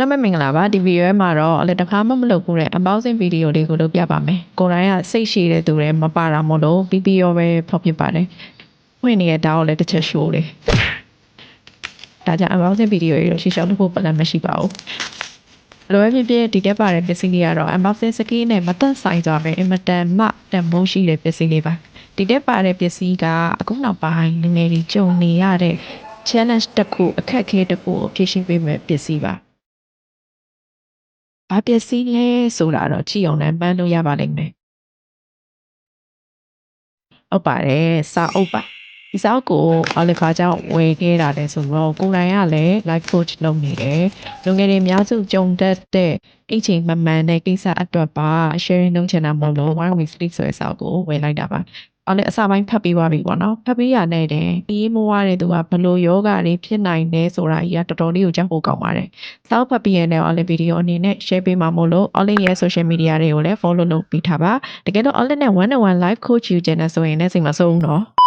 ပဲမင်္ဂလာပါဒီဗီဒီယိုမှာတော့လည်းတစ်ခါမှမလုပ်ဘူးတဲ့ unboxing ဗီဒီယိုလေးကိုလုပ်ပြပါမယ်ကိုယ်တိုင်ကစိတ်ရှိတဲ့သူတွေမပါတာမို့လို့ VPO ပဲဖောက်ဖြစ်ပါတယ်ဝင်နေတဲ့တောင်းကိုလည်းတစ်ချက် show လေးဒါကြောင့် unboxing ဗီဒီယိုရေရှိရှောင်းလို့ပလန်မရှိပါဘူးလိုပဲဖြစ်ဖြစ်ဒီတက်ပါတဲ့ပစ္စည်းလေးကတော့ unboxing skill နဲ့မသက်ဆိုင်သွားပဲအင်မတန်မှတန်ဖိုးရှိတဲ့ပစ္စည်းလေးပါဒီတက်ပါတဲ့ပစ္စည်းကအခုနောက်ပိုင်းငယ်ငယ်လေးကြုံနေရတဲ့ challenge တစ်ခုအခက်အခဲတစ်ခုကိုဖြေရှင်းပေးမဲ့ပစ္စည်းပါ ဘာပစ္စည်းလဲဆိုတာတော့ကြည့်အောင်လည်းမှန်းလို့ရပါလိမ့်မယ်ဟုတ်ပါတယ်စာအုပ်ပါဒီစာအုပ်ကိုအော်လီဖာကြောင့်ဝယ်ခဲ့တာလဲဆိုတော့ကိုယ်တိုင်ကလည်း life coach လုပ်နေတယ်လူငယ်တွေအများစုကြုံတတ်တဲ့အချိန်မမှန်တဲ့ကိစ္စအတွက်ပါ sharing လုပ်ချင်တာမဟုတ်လို့ one week sleep ဆိုတဲ့စာအုပ်ကိုဝယ်လိုက်တာပါ အော်လေအစာပိုင်းဖတ်ပြီးသွားပြီပေါ့နော်ဖတ်ပြီးရတဲ့တဲ့ဒီမွားတဲ့သူကဘလို့ယောဂတွေဖြစ်နိုင်လဲဆိုတာကြီးကတော်တော်လေးကိုကြောက်ဖို့ကောင်းပါတယ်စောက်ဖတ်ပြီးရတဲ့အော်လေဗီဒီယိုအနေနဲ့ share ပေးမှာမို့လို့အော်လေရဲ့ social media တွေကိုလည်း follow လုပ်ပြီးထားပါတကယ်တော့အော်လေနဲ့1 on 1 live coach ယူချင်တဲ့ဆိုရင်လည်းစိတ်မဆိုးဘူးနော်